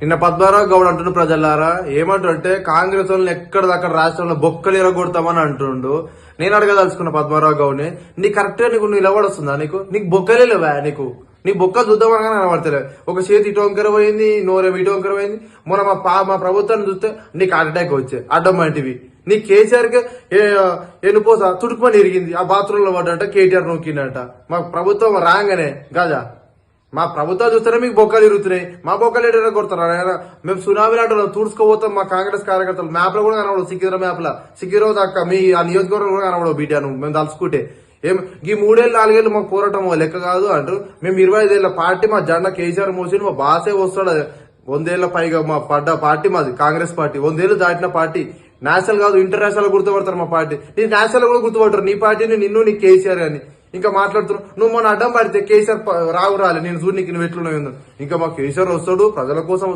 నిన్న పద్మారావు గౌడ్ అంటుండు ప్రజలారా ఏమంటుంటే కాంగ్రెస్ వాళ్ళని ఎక్కడిదక్కడ రాష్ట్రంలో బొక్కలు ఇరగొడతామని అంటుండు. నేను అడగదలుచుకున్న పద్మారావు గౌడ్ని నీ కరెక్ట్గా నీకు నిలబడొస్తుందా నీకు? నీకు బొక్కలే లేవా నీకు? నీ బొక్క చూద్దామని కనబడతలే. ఒక చేతి ఇటు వంకర పోయింది నోరేమో ఇటు వంకర పోయింది. మొన్న మా పా మా ప్రభుత్వాన్ని చూస్తే నీకు అటాక్ వచ్చే అడ్డం వంటివి నీ కేసీఆర్కి ఎన్నుపోసా తుడుకుమని ఇరిగింది ఆ బాత్రూమ్లో పడ్డంట కేటీఆర్ నొక్కిందంట మా ప్రభుత్వం రాగానే గజా. మా ప్రభుత్వాలు చూస్తేనే మీకు బొక్కలు తిరుగుతున్నాయి. మా బొక్కలు ఎక్కడ కొడతారు? మేము సునామీ లాంటి తూడ్చుకోపోతాం మా కాంగ్రెస్ కార్యకర్తలు. మ్యాప్లో కూడా కనబడవు. సికింద్రా మ్యాప్లో. లా సికింద్రా దాకా మీ ఆ నియోజకవర్గం కూడా కనబడవు బీటాను మేము తలుచుకుంటే. ఏం ఈ మూడేళ్ళు నాలుగేళ్ళు మాకు పోరాటం లెక్క కాదు అంటూ మేము ఇరవై ఐదేళ్ళ పార్టీ మా జెండా కేసీఆర్ మోసి మా బాసే వస్తాడు. వందేళ్ళ పైగా మా పడ్డ పార్టీ మాది కాంగ్రెస్ పార్టీ. వందేళ్ళు దాటిన పార్టీ. నేషనల్ కాదు ఇంటర్నేషనల్ గుర్తుపడతారు మా పార్టీ. నేను నేషనల్ కూడా గుర్తుపడతారు. నీ పార్టీని నిన్ను నీ కేసీఆర్ అని ఇంకా మాట్లాడుతున్నావు నువ్వు మొన్న అడ్డం పడితే కేసీఆర్ రావు రాలే. నేను చూడు నీకు నువ్వు ఎట్లున్నావు ఇంకా మా కేసీఆర్ వస్తాడు ప్రజల కోసం